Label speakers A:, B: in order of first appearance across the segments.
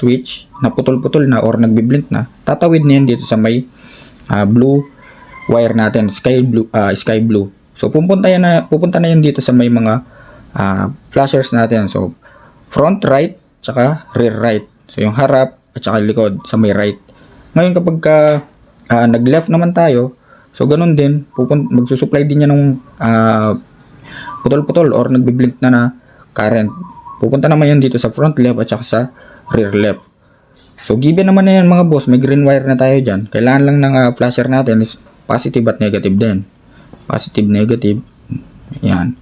A: switch na putol-putol na or nagbiblink na, tatawid na yan dito sa may ah, blue wire natin, sky blue, ah, sky blue. So pupunta yan na pupunta na yan dito sa may mga ah, flashers natin. So front right tsaka rear right. So yung harap at saka likod sa may right. Ngayon kapag ka ah, nag-left naman tayo, so ganun din, pupun magsusupply din yan ng ah, putol-putol or nagbiblink na na current. Pupunta naman yan dito sa front left at saka sa rear left. So given naman na yan mga boss, may green wire na tayo dyan. Kailangan lang ng ah, flasher natin is positive at negative din. Positive, negative. Yan.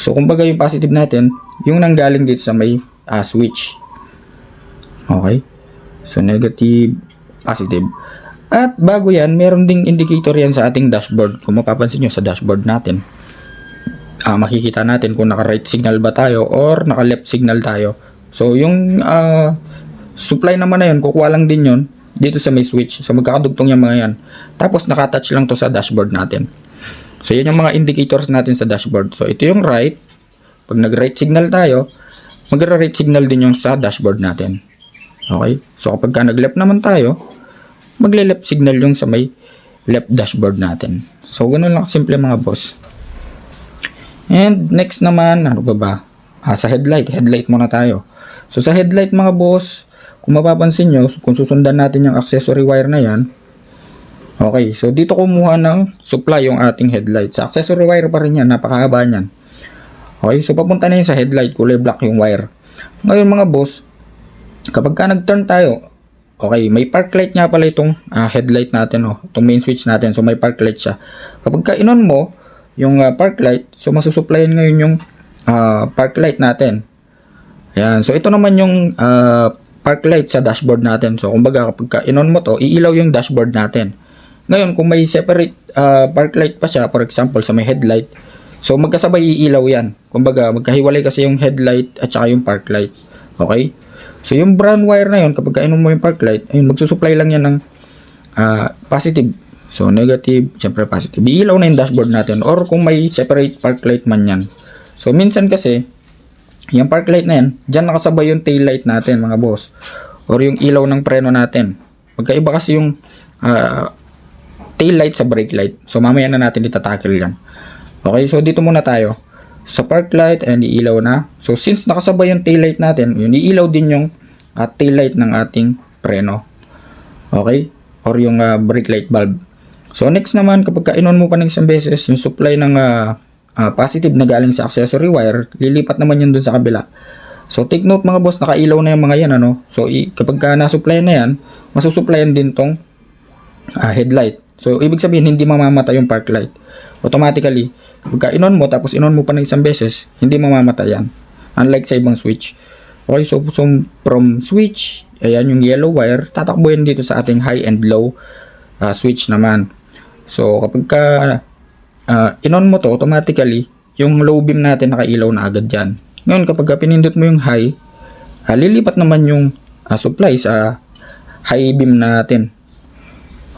A: So kumbaga yung positive natin, yung nanggaling dito sa may ah, switch. Okay? So negative, positive. At bago yan, meron ding indicator yan sa ating dashboard. Kung mapapansin nyo sa dashboard natin, ah makikita natin kung naka-right signal ba tayo or naka-left signal tayo. So, yung ah, supply naman na yun, kukuha lang din yun dito sa may switch. So, magkakadugtong yung mga yan. Tapos, nakatouch lang to sa dashboard natin. So, yan yung mga indicators natin sa dashboard. So, ito yung right. Pag nag-right signal tayo, mag-right signal din yung sa dashboard natin. Okay? So, kapag ka nag-left naman tayo, magle-left signal yung sa may left dashboard natin. So, ganun lang simple mga boss. And next naman, ano ba ba? Ah, sa headlight. Headlight muna tayo. So sa headlight mga boss, kung mapapansin nyo, kung susundan natin yung accessory wire na yan, okay, so dito kumuha ng supply yung ating headlight. Sa accessory wire pa rin yan, napakahaba niyan. Okay, so papunta na yun sa headlight, kulay black yung wire. Ngayon mga boss, kapag ka nag-turn tayo, okay, may park light nga pala itong ah, headlight natin, oh, itong main switch natin, so may park light siya. Kapag ka inon mo, yung ah, park light, so masusupplyan ngayon yung ah, park light natin. Ayan, so ito naman yung ah, park light sa dashboard natin. So kumbaga kapag ka inon mo to, iilaw yung dashboard natin. Ngayon, kung may separate ah, park light pa siya, for example, sa may headlight, so magkasabay iilaw yan. Kumbaga, magkahiwalay kasi yung headlight at saka yung park light. Okay? So yung brown wire na yun, kapag ka inon mo yung park light, ayun, magsusupply lang yan ng ah, positive. So negative, syempre positive. Iilaw na yung dashboard natin or kung may separate park light man yan. So minsan kasi, yung park light na yan, dyan nakasabay yung tail light natin mga boss. Or yung ilaw ng preno natin. Magkaiba kasi yung ah, tail light sa brake light. So mamaya na natin itatakil yan. Okay, so dito muna tayo. Sa park light, and iilaw na. So since nakasabay yung tail light natin, yun, iilaw din yung ah, tail light ng ating preno. Okay? Or yung ah, brake light bulb. So next naman, kapag ka-inon mo pa ng isang beses, yung supply ng ah, ah, positive na galing sa accessory wire, lilipat naman yun dun sa kabila. So take note mga boss, nakailaw na yung mga yan ano. So kapag ka na-supply na yan, masusupplyan din tong ah, headlight. So ibig sabihin hindi mamamatay yung park light. Automatically, kapag ka inon mo tapos inon mo pa ng isang beses, hindi mamamatay yan. Unlike sa ibang switch. Okay, so, so from switch, ayan yung yellow wire, tatakbo yan dito sa ating high and low ah, switch naman. So kapag ka ah, inon mo to, automatically, yung low beam natin nakailaw na agad dyan. Ngayon, kapag ka pinindot mo yung high, lilipat naman yung ah, supply sa high beam natin.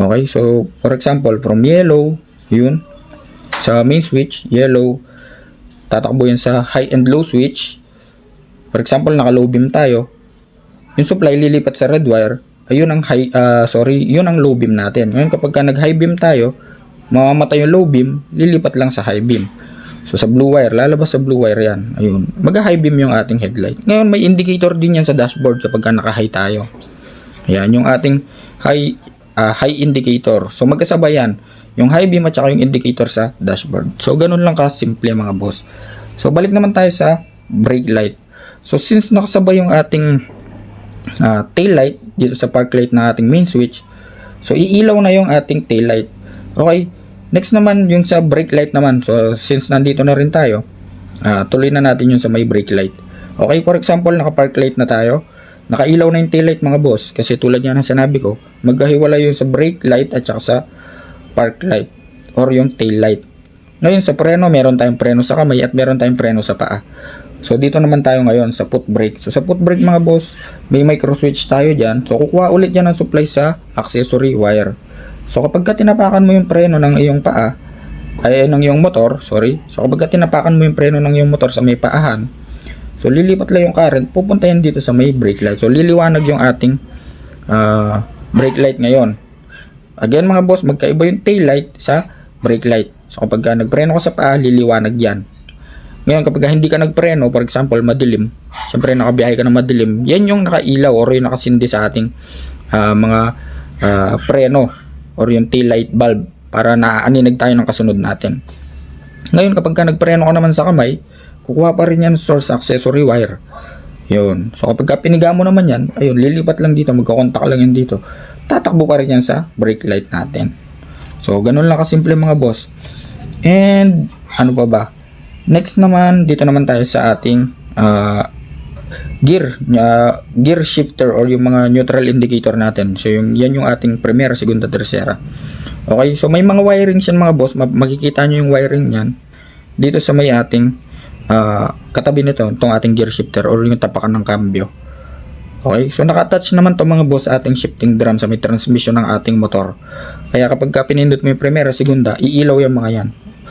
A: Okay, so for example, from yellow, yun, sa main switch, yellow, tatakbo yan sa high and low switch. For example, naka low beam tayo, yung supply lilipat sa red wire, ayun ang high, ah, sorry, yun ang low beam natin. Ngayon kapag ka nag high beam tayo, mamamatay yung low beam, lilipat lang sa high beam. So sa blue wire, lalabas sa blue wire yan. Ayun, mag-high beam yung ating headlight. Ngayon may indicator din yan sa dashboard kapag ka naka-high tayo. Ayan, yung ating high ah, high indicator. So magkasabay yan, yung high beam at saka yung indicator sa dashboard. So ganun lang ka simple mga boss. So balik naman tayo sa brake light. So since nakasabay yung ating ah, tail light dito sa park light na ating main switch, so iilaw na yung ating tail light. Okay? Next naman yung sa brake light naman. So since nandito na rin tayo, ah, tuloy na natin yung sa may brake light. Okay, for example, naka-park light na tayo. Nakailaw na yung tail light mga boss. Kasi tulad yan ng sinabi ko, magkahiwala yung sa brake light at saka sa park light or yung tail light. Ngayon sa preno, meron tayong preno sa kamay at meron tayong preno sa paa. So dito naman tayo ngayon sa foot brake. So sa foot brake mga boss, may micro switch tayo dyan. So kukuha ulit yan ng supply sa accessory wire. So kapag ka tinapakan mo yung preno ng iyong paa, ay ng iyong motor, sorry. So kapag ka tinapakan mo yung preno ng iyong motor sa may paahan, So lilipat lang yung current, pupunta yan dito sa may brake light. So liliwanag yung ating ah, brake light ngayon. Again mga boss, magkaiba yung tail light sa brake light. So kapag ka nagpreno ka sa paa, liliwanag yan. Ngayon kapag hindi ka nagpreno, for example, madilim, syempre nakabiyahe ka ng madilim, yan yung nakailaw or yung nakasindi sa ating ah, mga ah, preno or yung tail light bulb para naaaninag tayo ng kasunod natin. Ngayon kapag ka nagpreno ka naman sa kamay, kukuha pa rin yan source accessory wire. Yun. So kapag ka piniga mo naman yan, ayun, lilipat lang dito, magkakontak lang yan dito. Tatakbo pa rin yan sa brake light natin. So ganun lang kasimple mga boss. And ano pa ba? Next naman, dito naman tayo sa ating ah, gear, uh, gear shifter or yung mga neutral indicator natin. So yung yan yung ating primera, segunda, tercera. Okay, so may mga wiring yan mga boss, Ma- makikita nyo yung wiring niyan dito sa may ating ah, katabi nito, itong ating gear shifter or yung tapakan ng cambio. Okay, so naka-attach naman to mga boss ating shifting drum sa may transmission ng ating motor. Kaya kapag ka pinindot mo yung primera, segunda, iilaw yung mga yan.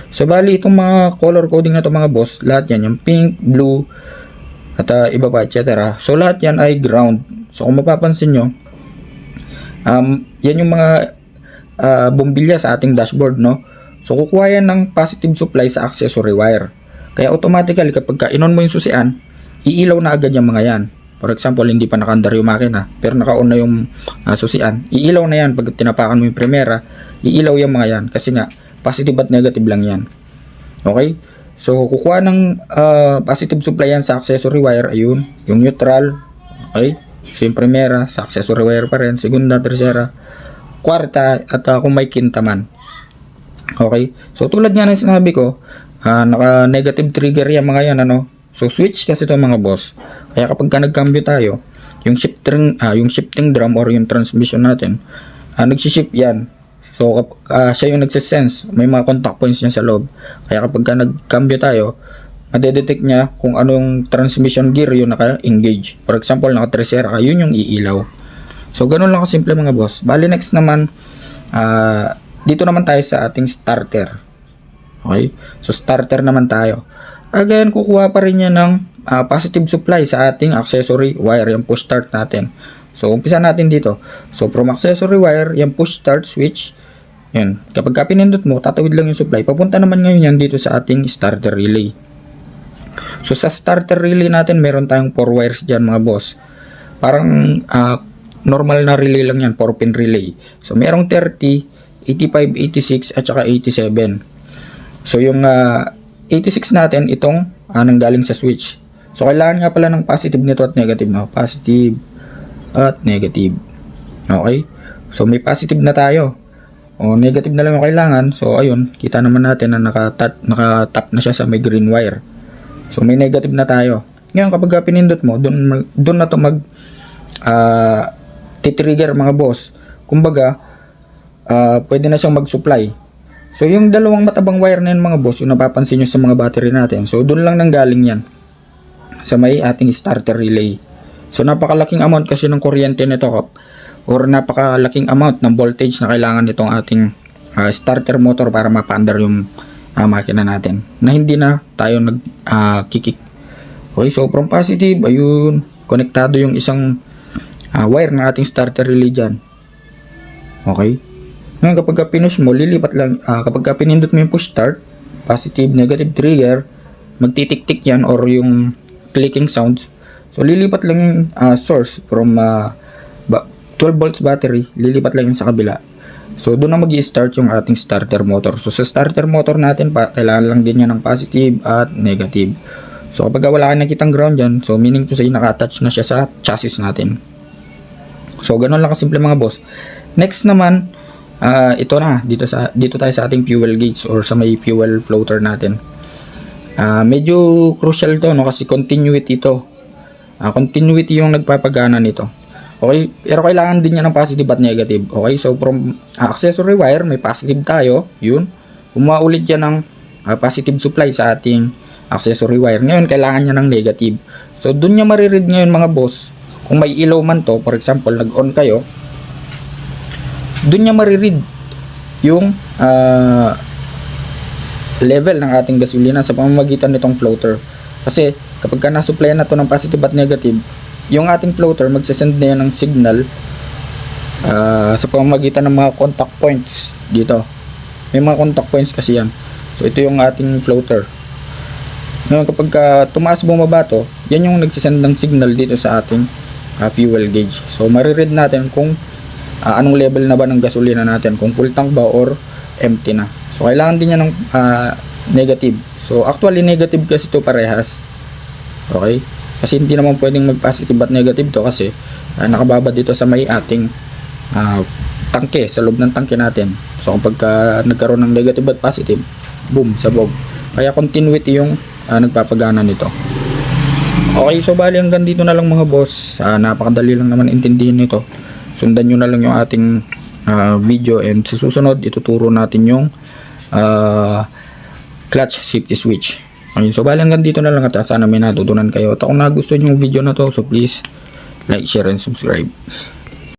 A: So bali itong mga color coding na to mga boss, lahat yan, yung pink, blue, at ah, iba pa, etc. So lahat yan ay ground. So kung mapapansin nyo, um, yan yung mga ah, bumbilya sa ating dashboard, no? So kukuha yan ng positive supply sa accessory wire. Kaya automatically kapag ka inon mo yung susian, iilaw na agad yung mga yan. For example, hindi pa nakaandar yung makina, pero naka-on na yung ah, susian. Iilaw na yan pag tinapakan mo yung primera, iilaw yung mga yan. Kasi nga, positive at negative lang yan. Okay? So, kukuha ng ah, positive supply yan sa accessory wire, ayun, yung neutral, okay? So, yung primera, sa accessory wire pa rin, segunda, tercera, kwarta, at ah, kung may kinta man. Okay? So, tulad nga ng sinabi ko, ah, naka-negative trigger yan mga yan, ano? So, switch kasi to mga boss. Kaya kapag ka nagcambio tayo, yung shifting, ah, yung shifting drum or yung transmission natin, ah, nagsishift yan. So, ah, siya yung nagsisense. May mga contact points niya sa loob. Kaya kapag ka nagcambio tayo, madedetect niya kung anong transmission gear yung naka-engage. For example, naka-tercera ka, yun yung iilaw. So, ganun lang kasimple mga boss. Bali, next naman, ah, dito naman tayo sa ating starter. Okay? So, starter naman tayo. Again, kukuha pa rin yan ng ah, positive supply sa ating accessory wire, yung push start natin. So, umpisa natin dito. So, from accessory wire, yung push start switch, yan. Kapag ka pinindot mo, tatawid lang yung supply. Papunta naman ngayon yan dito sa ating starter relay. So, sa starter relay natin, meron tayong 4 wires dyan mga boss. Parang ah, normal na relay lang yan, 4 pin relay. So, merong 30, 85, 86, at saka 87. So, yung ah, 86 natin, itong ah, nanggaling sa switch. So, kailangan nga pala ng positive nito at negative. No? Positive at negative. Okay? So, may positive na tayo. O, negative na lang yung kailangan. So, ayun, kita naman natin na naka-tap, naka-tap na siya sa may green wire. So, may negative na tayo. Ngayon, kapag ka pinindot mo, doon, doon na to mag ah, titrigger mga boss. Kumbaga, ah, pwede na siyang mag-supply. So, yung dalawang matabang wire na yun mga boss, yung napapansin nyo sa mga battery natin. So, doon lang nanggaling yan sa may ating starter relay. So, napakalaking amount kasi ng kuryente nito or napakalaking amount ng voltage na kailangan nitong ating ah, starter motor para mapaandar yung ah, makina natin na hindi na tayo nag ah, kikik. Okay, so from positive, ayun, konektado yung isang ah, wire ng ating starter relay dyan. Okay? Ngayon, kapag ka pinush mo, lilipat lang, ah, kapag ka pinindot mo yung push start, positive, negative trigger, magtitik-tik yan or yung clicking sounds. So, lilipat lang yung ah, source from ah, ba- 12 volts battery, lilipat lang yun sa kabila. So, doon na mag start yung ating starter motor. So, sa starter motor natin, pa, kailangan lang din yan ng positive at negative. So, kapag wala ka nakitang ground dyan, so meaning to say, naka-attach na siya sa chassis natin. So, ganun lang kasimple mga boss. Next naman, ah, ito na, dito, sa, dito tayo sa ating fuel gauge or sa may fuel floater natin. Ah, medyo crucial to no kasi continuity ito. Ah, continuity yung nagpapagana nito. Okay, pero kailangan din niya ng positive at negative. Okay, so from ah, accessory wire, may positive tayo, yun. Kumuha ulit yan ng ah, positive supply sa ating accessory wire. Ngayon, kailangan niya ng negative. So, dun niya mariread ngayon mga boss, kung may ilaw man to, for example, nag-on kayo, dun niya mariread yung ah, level ng ating gasolina sa pamamagitan nitong floater. Kasi kapag ka nasupply na to ng positive at negative, yung ating floater magsasend na yan ng signal ah, sa pamamagitan ng mga contact points dito. May mga contact points kasi yan. So ito yung ating floater. Ngayon kapag ka tumaas bumaba to, yan yung nagsisend ng signal dito sa ating ah, fuel gauge. So mariread natin kung ah, anong level na ba ng gasolina natin, kung full tank ba or empty na. So kailangan din yan ng ah, negative. So actually negative kasi to parehas. Okay? Kasi hindi naman pwedeng mag-positive at negative to kasi ah, nakababa dito sa may ating ah, tangke, sa loob ng tangke natin. So kapag ka nagkaroon ng negative at positive, boom, sabog. Kaya continuity yung ah, nagpapagana nito. Okay, so bali hanggang dito na lang mga boss. Ah, napakadali lang naman intindihin nito. Sundan nyo na lang yung ating ah, video and sa susunod ituturo natin yung ah, clutch safety switch. Ayun, so bali hanggang dito na lang at sana may natutunan kayo. At kung nagustuhan yung video na to, so please like, share, and subscribe.